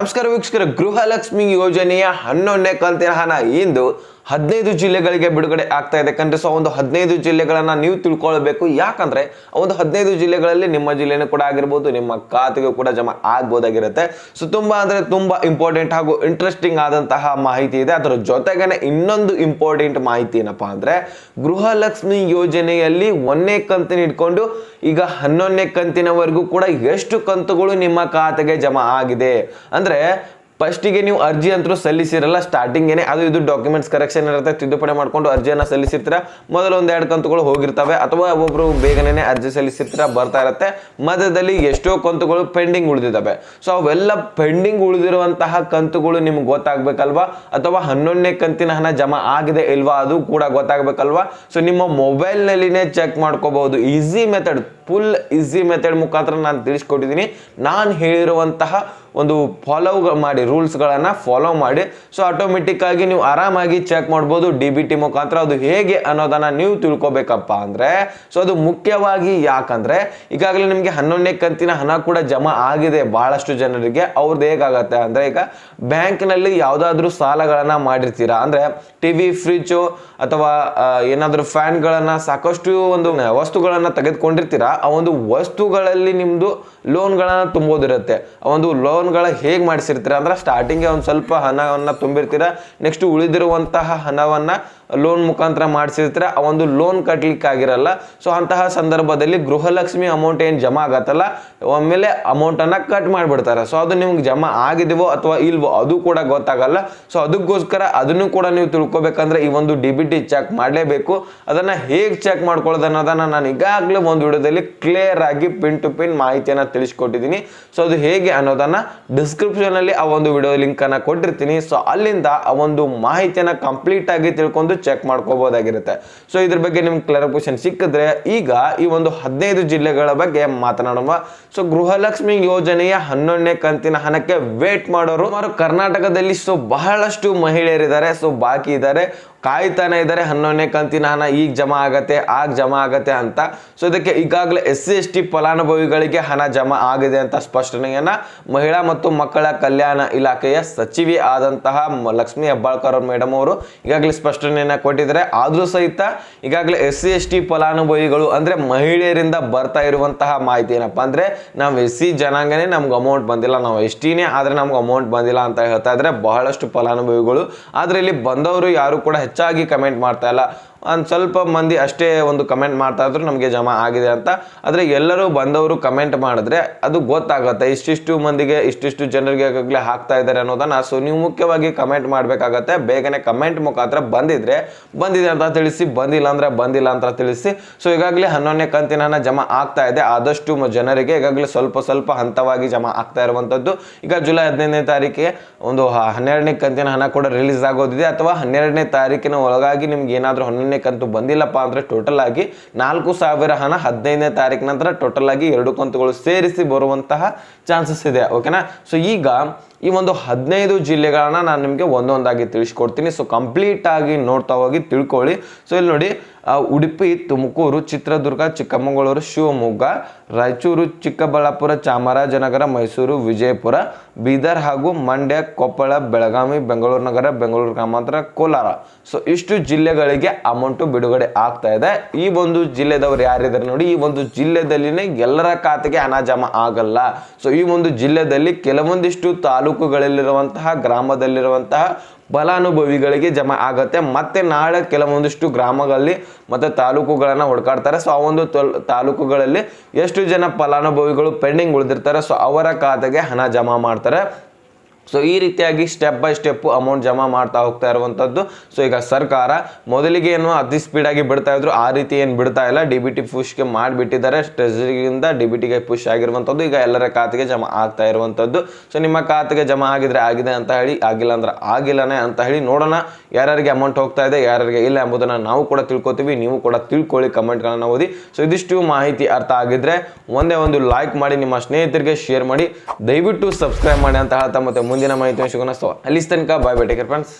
ನಮಸ್ಕಾರ ವೀಕ್ಷಕರ, ಗೃಹಲಕ್ಷ್ಮಿ ಯೋಜನೆಯ ಹನ್ನೊಂದನೇ ಕಂತಿನ ಹಣ ಇಂದು ಹದಿನೈದು ಜಿಲ್ಲೆಗಳಿಗೆ ಬಿಡುಗಡೆ ಆಗ್ತಾ ಇದೆ. ಯಾಕಂದ್ರೆ ಸೊ, ಒಂದು ಹದಿನೈದು ಜಿಲ್ಲೆಗಳನ್ನ ನೀವು ತಿಳ್ಕೊಳ್ಬೇಕು. ಯಾಕಂದ್ರೆ ಒಂದು ಹದಿನೈದು ಜಿಲ್ಲೆಗಳಲ್ಲಿ ನಿಮ್ಮ ಜಿಲ್ಲೆನೂ ಕೂಡ ಆಗಿರ್ಬೋದು, ನಿಮ್ಮ ಖಾತೆಗೂ ಕೂಡ ಜಮಾ ಆಗ್ಬೋದಾಗಿರುತ್ತೆ. ಸೊ, ತುಂಬಾ ಅಂದ್ರೆ ತುಂಬಾ ಇಂಪಾರ್ಟೆಂಟ್ ಹಾಗೂ ಇಂಟ್ರೆಸ್ಟಿಂಗ್ ಆದಂತಹ ಮಾಹಿತಿ ಇದೆ. ಅದರ ಜೊತೆಗೇನೆ ಇನ್ನೊಂದು ಇಂಪಾರ್ಟೆಂಟ್ ಮಾಹಿತಿ ಏನಪ್ಪಾ ಅಂದ್ರೆ, ಗೃಹಲಕ್ಷ್ಮಿ ಯೋಜನೆಯಲ್ಲಿ ಒಂದೇ ಕಂತಿನ ಇಟ್ಕೊಂಡು ಈಗ ಹನ್ನೊಂದನೇ ಕಂತಿನವರೆಗೂ ಕೂಡ ಎಷ್ಟು ಕಂತುಗಳು ನಿಮ್ಮ ಖಾತೆಗೆ ಜಮಾ ಆಗಿದೆ? ಅಂದ್ರೆ ಫಸ್ಟಿಗೆ ನೀವು ಅರ್ಜಿ ಅಂತರೂ ಸಲ್ಲಿಸಿರಲ್ಲ ಸ್ಟಾರ್ಟಿಂಗೇನೆ ಅದು ಇದು ಡಾಕ್ಯುಮೆಂಟ್ಸ್ ಕರೆಕ್ಷನ್ ಇರುತ್ತೆ. ತಿದ್ದುಪಡಿ ಮಾಡಿಕೊಂಡು ಅರ್ಜಿಯನ್ನು ಸಲ್ಲಿಸಿರ್ತೀರ? ಮೊದಲು ಒಂದೆರಡು ಕಂತುಗಳು ಹೋಗಿರ್ತವೆ. ಅಥವಾ ಒಬ್ಬೊಬ್ಬರು ಬೇಗನೆ ಅರ್ಜಿ ಸಲ್ಲಿಸಿರ್ತೀರ? ಬರ್ತಾ ಇರುತ್ತೆ. ಮಧ್ಯದಲ್ಲಿ ಎಷ್ಟೋ ಕಂತುಗಳು ಪೆಂಡಿಂಗ್ ಉಳಿದಿದ್ದಾವೆ. ಸೊ ಅವೆಲ್ಲ ಪೆಂಡಿಂಗ್ ಉಳಿದಿರುವಂತಹ ಕಂತುಗಳು ನಿಮ್ಗೆ ಗೊತ್ತಾಗಬೇಕಲ್ವಾ? ಅಥವಾ ಹನ್ನೊಂದನೇ ಕಂತಿನ ಹಣ ಜಮಾ ಆಗಿದೆ ಇಲ್ವಾ? ಅದು ಕೂಡ ಗೊತ್ತಾಗಬೇಕಲ್ವಾ? ಸೊ ನಿಮ್ಮ ಮೊಬೈಲ್ನಲ್ಲಿನೇ ಚೆಕ್ ಮಾಡ್ಕೋಬಹುದು. Easy method full easy method ಮುಖಾಂತರ ನಾನು ತಿಳಿಸ್ಕೊಟ್ಟಿದ್ದೀನಿ. ನಾನು ಹೇಳಿರುವಂತಹ ಒಂದು ಫಾಲೋ ಮಾಡಿ ರೂಲ್ಸ್ಗಳನ್ನು ಫಾಲೋ ಮಾಡಿ. ಸೊ ಆಟೋಮೆಟಿಕ್ಕಾಗಿ ನೀವು ಆರಾಮಾಗಿ ಚೆಕ್ ಮಾಡ್ಬೋದು ಡಿ ಬಿ ಟಿ ಮುಖಾಂತರ ಅದು ಹೇಗೆ ಅನ್ನೋದನ್ನು ನೀವು ತಿಳ್ಕೊಬೇಕಪ್ಪ ಅಂದರೆ ಸೊ ಅದು ಮುಖ್ಯವಾಗಿ ಯಾಕಂದರೆ, ಈಗಾಗಲೇ ನಿಮಗೆ ಹನ್ನೊಂದನೇ ಕಂತಿನ ಹಣ ಕೂಡ ಜಮಾ ಆಗಿದೆ ಭಾಳಷ್ಟು ಜನರಿಗೆ. ಅವ್ರದ್ದು ಹೇಗಾಗತ್ತೆ ಅಂದರೆ, ಈಗ ಬ್ಯಾಂಕ್ನಲ್ಲಿ ಯಾವುದಾದ್ರೂ ಸಾಲಗಳನ್ನು ಮಾಡಿರ್ತೀರಾ? ಟಿ ವಿ ಫ್ರಿಜ್ಜು ಅಥವಾ ಏನಾದರೂ ಫ್ಯಾನ್ಗಳನ್ನ ಸಾಕಷ್ಟು ಒಂದು ವಸ್ತುಗಳನ್ನು ತೆಗೆದುಕೊಂಡಿರ್ತೀರಾ? ಆ ಒಂದು ವಸ್ತುಗಳಲ್ಲಿ ನಿಮ್ಮದು ಲೋನ್ಗಳನ್ನ ತುಂಬೋದಿರುತ್ತೆ. ಆ ಒಂದು ಲೋನ್ಗಳ ಹೇಗೆ ಮಾಡಿಸಿರ್ತೀರ? ಅಂದ್ರೆ ಸ್ಟಾರ್ಟಿಂಗೇ ಒಂದು ಸ್ವಲ್ಪ ಹಣವನ್ನು ತುಂಬಿರ್ತೀರಾ ನೆಕ್ಸ್ಟ್ ಉಳಿದಿರುವಂತಹ ಹಣವನ್ನ ಲೋನ್ ಮುಖಾಂತರ ಮಾಡಿಸಿರ್ತಾರೆ. ಆ ಒಂದು ಲೋನ್ ಕಟ್ಟಲಿಕ್ಕೆ ಆಗಿರಲ್ಲ ಸೊ ಅಂತಹ ಸಂದರ್ಭದಲ್ಲಿ ಗೃಹಲಕ್ಷ್ಮಿ ಅಮೌಂಟ್ ಏನು ಜಮಾ ಆಗತ್ತಲ್ಲ, ಒಮ್ಮೆಲೆ ಅಮೌಂಟನ್ನು ಕಟ್ ಮಾಡಿಬಿಡ್ತಾರೆ. ಸೊ ಅದು ನಿಮ್ಗೆ ಜಮಾ ಆಗಿದೆವೋ ಅಥವಾ ಇಲ್ವೋ ಅದು ಕೂಡ ಗೊತ್ತಾಗಲ್ಲ. ಸೊ ಅದಕ್ಕೋಸ್ಕರ ಅದನ್ನು ಕೂಡ ನೀವು ತಿಳ್ಕೊಬೇಕಂದ್ರೆ ಈ ಒಂದು ಡಿ ಚೆಕ್ ಮಾಡಲೇಬೇಕು. ಅದನ್ನು ಹೇಗೆ ಚೆಕ್ ಮಾಡ್ಕೊಳ್ಳೋದು ಅನ್ನೋದನ್ನು ನಾನು ಈಗಾಗಲೇ ಒಂದು ವಿಡಿಯೋದಲ್ಲಿ ಕ್ಲಿಯರ್ ಆಗಿ ಪಿನ್ ಟು ಪಿನ್ ಮಾಹಿತಿಯನ್ನು ತಿಳಿಸ್ಕೊಟ್ಟಿದ್ದೀನಿ. ಸೊ ಅದು ಹೇಗೆ ಅನ್ನೋದನ್ನು ಡಿಸ್ಕ್ರಿಪ್ಷನಲ್ಲಿ ಆ ಒಂದು ವಿಡಿಯೋ ಲಿಂಕನ್ನು ಕೊಟ್ಟಿರ್ತೀನಿ. ಸೊ ಅಲ್ಲಿಂದ ಆ ಒಂದು ಮಾಹಿತಿಯನ್ನು ಕಂಪ್ಲೀಟ್ ಆಗಿ ತಿಳ್ಕೊಂಡು ಚೆಕ್ ಮಾಡ್ಕೋಬಹುದಾಗಿರುತ್ತೆ ಸೊ ಇದ್ರ ಬಗ್ಗೆ ನಿಮ್ಗೆ ಕ್ಲಾರಿಫಿಕೇಶನ್ ಸಿಕ್ಕಿದ್ರೆ ಈಗ ಈ ಒಂದು ಹದಿನೈದು ಜಿಲ್ಲೆಗಳ ಬಗ್ಗೆ ಮಾತನಾಡುವ ಸೊ ಗೃಹಲಕ್ಷ್ಮಿ ಯೋಜನೆಯ ಹನ್ನೊಂದನೇ ಕಂತಿನ ಹಣಕ್ಕೆ ವೇಟ್ ಮಾಡೋರು. ಅವರು ಕರ್ನಾಟಕದಲ್ಲಿ ಸೊ ಬಹಳಷ್ಟು ಮಹಿಳೆಯರಿದ್ದಾರೆ. ಸೊ ಬಾಕಿ ಇದ್ದಾರೆ. ಕಾಯ್ತಾನೆ ಇದ್ದಾರೆ. ಹನ್ನೊಂದನೇ ಕಂತಿನ ಹಣ ಈಗ ಜಮಾ ಆಗತ್ತೆ, ಆಗ ಜಮಾ ಆಗತ್ತೆ ಅಂತ. ಸೊ ಇದಕ್ಕೆ ಈಗಾಗಲೇ ಎಸ್ ಸಿ, ಎಸ್ ಟಿ ಫಲಾನುಭವಿಗಳಿಗೆ ಹಣ ಜಮಾ ಆಗಿದೆ ಅಂತ ಸ್ಪಷ್ಟನೆಯನ್ನ ಮಹಿಳಾ ಮತ್ತು ಮಕ್ಕಳ ಕಲ್ಯಾಣ ಇಲಾಖೆಯ ಸಚಿವೆ ಆದಂತಹ ಲಕ್ಷ್ಮಿ ಹೆಬ್ಬಾಳ್ಕರ್ ಅವ್ರ, ಮೇಡಮ್ ಅವರು ಈಗಾಗಲೇ ಸ್ಪಷ್ಟನೆಯನ್ನ ಕೊಟ್ಟಿದ್ದಾರೆ. ಆದರೂ ಸಹಿತ ಈಗಾಗಲೇ ಎಸ್ ಸಿ ಎಸ್ ಟಿ ಫಲಾನುಭವಿಗಳು ಅಂದ್ರೆ ಮಹಿಳೆಯರಿಂದ ಬರ್ತಾ ಇರುವಂತಹ ಮಾಹಿತಿ ಏನಪ್ಪಾ ಅಂದ್ರೆ ನಾವು ಎಸ್ ಸಿ ಜನಾಂಗನೇ ನಮ್ಗೆ ಅಮೌಂಟ್ ಬಂದಿಲ್ಲ. ನಾವು ಎಸ್ ಟಿನೇ ಆದ್ರೆ ನಮ್ಗೆ ಅಮೌಂಟ್ ಬಂದಿಲ್ಲ ಅಂತ ಹೇಳ್ತಾ ಇದ್ರೆ ಬಹಳಷ್ಟು ಫಲಾನುಭವಿಗಳು ಆದ್ರೆ ಇಲ್ಲಿ ಬಂದವರು ಯಾರು ಕೂಡ ಹೆಚ್ಚಾಗಿ ಕಮೆಂಟ್ ಮಾಡ್ತಾ ಇಲ್ಲ. ಒಂದು ಸ್ವಲ್ಪ ಮಂದಿ ಅಷ್ಟೇ ಒಂದು ಕಮೆಂಟ್ ಮಾಡ್ತಾ ಇದ್ರು, ನಮಗೆ ಜಮಾ ಆಗಿದೆ ಅಂತ. ಆದರೆ ಎಲ್ಲರೂ ಬಂದವರು ಕಮೆಂಟ್ ಮಾಡಿದ್ರೆ ಅದು ಗೊತ್ತಾಗುತ್ತೆ. ಇಷ್ಟಿಷ್ಟು ಮಂದಿಗೆ, ಇಷ್ಟಿಷ್ಟು ಜನರಿಗೆ ಈಗಾಗಲೇ ಹಾಕ್ತಾ ಇದ್ದಾರೆ ಅನ್ನೋದನ್ನು. ಸೊ ನೀವು ಮುಖ್ಯವಾಗಿ ಕಮೆಂಟ್ ಮಾಡಬೇಕಾಗತ್ತೆ. ಬೇಗನೆ ಕಮೆಂಟ್ ಮುಖಾಂತರ ಬಂದಿದ್ರೆ, ಬಂದಿದೆ ಅಂತ ತಿಳಿಸಿ, ಬಂದಿಲ್ಲ ಅಂದರೆ ಬಂದಿಲ್ಲ ಅಂತ ತಿಳಿಸಿ. ಸೊ ಈಗಾಗಲೇ ಹನ್ನೊಂದನೇ ಕಂತಿನ ಹಣ ಜಮಾ ಆಗ್ತಾ ಇದೆ. ಆದಷ್ಟು ಜನರಿಗೆ ಈಗಾಗಲೇ ಸ್ವಲ್ಪ ಸ್ವಲ್ಪ ಹಂತವಾಗಿ ಜಮಾ ಆಗ್ತಾ ಇರುವಂಥದ್ದು ಈಗ ಜುಲೈ ಹದಿನೈದನೇ ತಾರೀಕಿಗೆ ಒಂದು ಹನ್ನೆರಡನೇ ಕಂತಿನ ಹಣ ಕೂಡ ರಿಲೀಸ್ ಆಗೋದಿದೆ. ಅಥವಾ ಹನ್ನೆರಡನೇ ತಾರೀಕಿನ ಒಳಗಾಗಿ ನಿಮ್ಗೆ ಏನಾದರೂ ಹನ್ನೊಂದನೇ ಕಂತು ಬಂದಿಲ್ಲಪ್ಪ ಅಂದ್ರೆ ಟೋಟಲ್ ಆಗಿ ನಾಲ್ಕು ಸಾವಿರ ಹಣ ಹದಿನೈದನೇ ತಾರೀಕು ನಂತರ ಟೋಟಲ್ ಆಗಿ ಎರಡು ಕಂತುಗಳು ಸೇರಿಸಿ ಬರುವಂತಹ ಚಾನ್ಸಸ್ ಇದೆ ಓಕೆನಾ ಸೊ ಈಗ ಈ ಒಂದು ಹದಿನೈದು ಜಿಲ್ಲೆಗಳನ್ನ ನಾನು ನಿಮಗೆ ಒಂದೊಂದಾಗಿ ತಿಳಿಸ್ಕೊಡ್ತೀನಿ. ಸೊ ಕಂಪ್ಲೀಟ್ ಆಗಿ ನೋಡ್ತಾ ಹೋಗಿ ತಿಳ್ಕೊಳ್ಳಿ. ಸೊ ಇಲ್ಲಿ ನೋಡಿ ಉಡುಪಿ, ತುಮಕೂರು, ಚಿತ್ರದುರ್ಗ, ಚಿಕ್ಕಮಗಳೂರು, ಶಿವಮೊಗ್ಗ, ರಾಯಚೂರು, ಚಿಕ್ಕಬಳ್ಳಾಪುರ, ಚಾಮರಾಜನಗರ, ಮೈಸೂರು, ವಿಜಯಪುರ, ಬೀದರ್ ಹಾಗೂ ಮಂಡ್ಯ, ಕೊಪ್ಪಳ, ಬೆಳಗಾವಿ, ಬೆಂಗಳೂರು ನಗರ, ಬೆಂಗಳೂರು ಗ್ರಾಮಾಂತರ, ಕೋಲಾರ. ಸೊ ಇಷ್ಟು ಜಿಲ್ಲೆಗಳಿಗೆ ಅಮೌಂಟು ಬಿಡುಗಡೆ ಆಗ್ತಾ ಇದೆ. ಈ ಒಂದು ಜಿಲ್ಲೆದವ್ರು ಯಾರಿದ್ದಾರೆ ನೋಡಿ, ಈ ಒಂದು ಜಿಲ್ಲೆದಲ್ಲಿನೇ ಎಲ್ಲರ ಖಾತೆಗೆ ಹಣ ಜಮಾ ಆಗಲ್ಲ. ಸೊ ಈ ಒಂದು ಜಿಲ್ಲೆದಲ್ಲಿ ಕೆಲವೊಂದಿಷ್ಟು ತಾಲೂಕುಗಳಲ್ಲಿರುವಂತಹ, ಗ್ರಾಮದಲ್ಲಿರುವಂತಹ ಫಲಾನುಭವಿಗಳಿಗೆ ಜಮಾ ಆಗುತ್ತೆ. ಮತ್ತೆ ನಾಳೆ ಕೆಲವೊಂದಿಷ್ಟು ಗ್ರಾಮಗಳಲ್ಲಿ ಮತ್ತು ತಾಲೂಕುಗಳನ್ನು ಹುಡ್ಕಾಡ್ತಾರೆ. ಸೊ ಆ ಒಂದು ತಲ್- ತಾಲೂಕುಗಳಲ್ಲಿ ಎಷ್ಟು ಜನ ಫಲಾನುಭವಿಗಳು ಪೆಂಡಿಂಗ್ ಉಳಿದಿರ್ತಾರೆ ಸೊ ಅವರ ಖಾತೆಗೆ ಹಣ ಜಮಾ ಮಾಡ್ತಾರೆ. ಸೊ ಈ ರೀತಿಯಾಗಿ ಸ್ಟೆಪ್ ಬೈ ಸ್ಟೆಪ್ ಅಮೌಂಟ್ ಜಮಾ ಮಾಡ್ತಾ ಹೋಗ್ತಾ ಇರುವಂಥದ್ದು ಸೊ ಈಗ ಸರ್ಕಾರ ಮೊದಲಿಗೆ ಏನು ಅತಿ ಸ್ಪೀಡಾಗಿ ಬಿಡ್ತಾ ಇದ್ರು, ಆ ರೀತಿ ಏನು ಬಿಡ್ತಾ ಇಲ್ಲ. ಡಿ ಬಿ ಟಿ ಪುಷ್ಗೆ ಮಾಡಿಬಿಟ್ಟಿದ್ದಾರೆ. ಟ್ರೆಜರಿಯಿಂದ ಡಿ ಬಿ ಟಿಗೆ ಪುಷ್ ಆಗಿರುವಂಥದ್ದು ಈಗ ಎಲ್ಲರ ಖಾತೆಗೆ ಜಮಾ ಆಗ್ತಾ ಇರುವಂಥದ್ದು ಸೊ ನಿಮ್ಮ ಖಾತೆಗೆ ಜಮಾ ಆಗಿದ್ರೆ ಆಗಿದೆ ಅಂತ ಹೇಳಿ, ಆಗಿಲ್ಲ ಅಂದ್ರೆ ಆಗಿಲ್ಲನೇ ಅಂತ ಹೇಳಿ ನೋಡೋಣ. ಯಾರ್ಯಾರಿಗೆ ಅಮೌಂಟ್ ಹೋಗ್ತಾ ಇದೆ, ಯಾರ್ಯಾರಿಗೆ ಇಲ್ಲ ಎಂಬುದನ್ನು ನಾವು ಕೂಡ ತಿಳ್ಕೊತೀವಿ. ನೀವು ಕೂಡ ತಿಳ್ಕೊಳ್ಳಿ ಕಮೆಂಟ್ಗಳನ್ನು ಓದಿ. ಸೊ ಇದಿಷ್ಟು ಮಾಹಿತಿ ಅರ್ಥ ಆಗಿದ್ರೆ ಒಂದೇ ಒಂದು ಲೈಕ್ ಮಾಡಿ, ನಿಮ್ಮ ಸ್ನೇಹಿತರಿಗೆ ಶೇರ್ ಮಾಡಿ. ದಯವಿಟ್ಟು ಸಬ್ಸ್ಕ್ರೈಬ್ ಮಾಡಿ ಅಂತ ಹೇಳ್ತಾ ಮತ್ತೆ ಮುಂದಿನ ಮಾಹಿತಿ ಸಿಗೋಣ ಸೊ ಅಲ್ಲಿ ತನಕ ಬಾಯ್ ಬೈ ಟೇಕರ್ ಫ್ರೆಂಡ್ಸ್